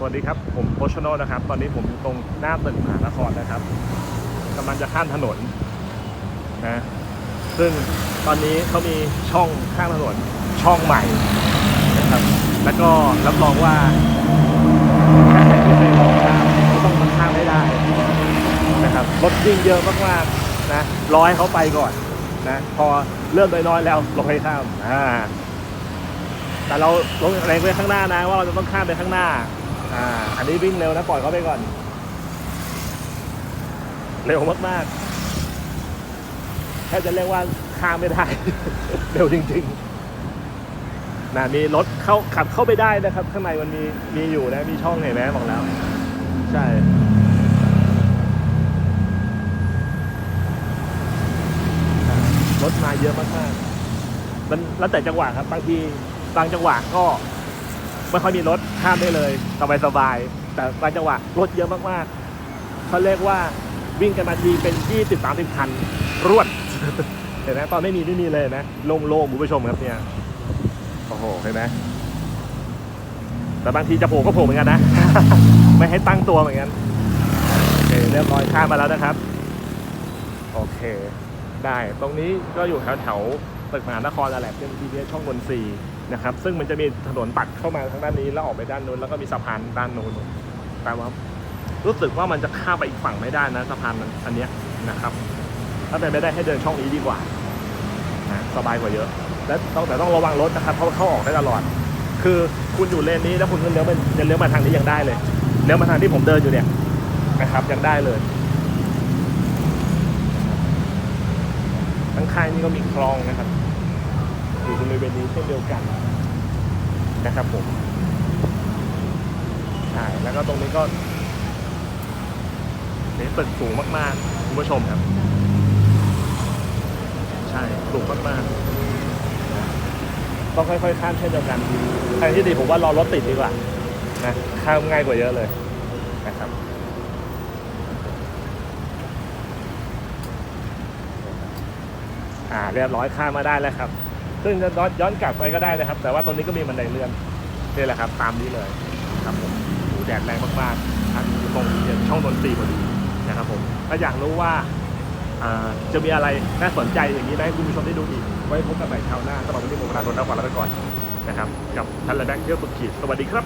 สวัสดีครับ ผมโอชโนนะครับ ตอนนี้ผมอยู่ตรงหน้าตึกมหานครนะครับกำลังจะข้ามถนนนะซึ่งตอนนี้เขามีช่องข้างถนนช่องใหม่นะครับ แล้วก็รับรองว่าถ้าใครไม่เคยลองข้ามต้องมาข้ามให้ได้นะครับรถวิ่งเยอะมากๆนะร้อให้เขาไปก่อนนะพอเริ่มน้อยๆแล้วเราค่อยข้ามอ่าแต่เราลงแรงไว้ข้างหน้านะว่าเราจะต้องข้ามไปข้างหน้า อ่า อันนี้วิ่งเร็วนะปล่อยเขาไปก่อน เร็วมากๆแค่จะเรียกว่าข้ามไม่ได้ เร็วจริงๆนะมีรถเข้าขับเข้าไปได้นะครับ ข้างในมันมีมีอยู่นะ มีช่องเห็นไหมบอกแล้ว ใช่รถมาเยอะมากๆมันแล้วแต่จังหวะครับ บางทีบางจังหวะก็ ไม่ค่อยมีรถข้ามได้เลยสบายๆแต่บางจังหวะรถเยอะมากๆเขาเรียกว่าวิ่งกันมาทีเป็น 20 30คันรวดเห็นไหมตอนไม่มีไม่มีเลยนะโล่งๆคุณผู้ชมครับเนี่ยโอ้โหเห็นไหมแต่บางทีจะโผล่ก็โผล่เหมือนกันนะ ไม่ให้ตั้งตัวเหมือนกันโอเคเรียบร้อยข้ามมาแล้วนะครับ โอเค ได้ตรงนี้ก็อยู่แถวแถว ตึกมหานครแหละเป็น BTS ช่องบนซีนะครับซึ่งมันจะมีถนนตัดเข้ามาทางด้านนี้แล้วออกไปด้านนู้นแล้วก็มีสะพานด้านนู้นแต่ว่ารู้สึกว่ามันจะข้ามไปอีกฝั่งไม่ได้นะสะพานอันนี้นะครับ ถ้าเป็นไปได้ให้เดินช่องนี้ดีกว่านะสบายกว่าเยอะ และต้องแต่ต้องระวังรถนะครับเพราะเข้าออกได้ตลอด คือคุณอยู่เลนนี้แล้วคุณเลี้ยวไปจะเลี้ยวมาทางนี้ยังได้เลยเลี้ยวมาทางที่ผมเดินอยู่เนี่ยนะครับยังได้เลย ข้างๆนี่ก็มีคลองนะครับ อยู่บริเวณนี้เช่นเดียวกันนะครับผมใช่แล้วก็ตรงนี้ก็เนี่ตึกสูงมากๆคุณผู้ชมครับ ใช่สูงมากๆต้องค่อยๆข้ามเช่นเดียวกันทางที่ดีผมว่ารอรถติดดีกว่านะข้ามง่ายกว่าเยอะเลยนะครับ อ่าเรียบร้อยข้ามมาได้แล้วครับซึ่งจะย้อนกลับไปก็ได้นะครับ แต่ว่าตรงนี้ก็มีบันไดเลื่อนนี่แหละครับ ตามนี้เลยครับผมโอ้แดดแรงมากๆทางตรงช่องนนทรีพอดีนะครับผมถ้าอยากรู้ว่าจะมีอะไรน่าสนใจอย่างนี้ไหมคุณผู้ชมได้ดูอีก ไว้พบกันใหม่คราวหน้าสำหรับวันนี้ผมลาโดนแล้วก่อนแล้วไปก่อนนะครับ กับทันและแบงค์เที่ยวสุดขีดสวัสดีครับ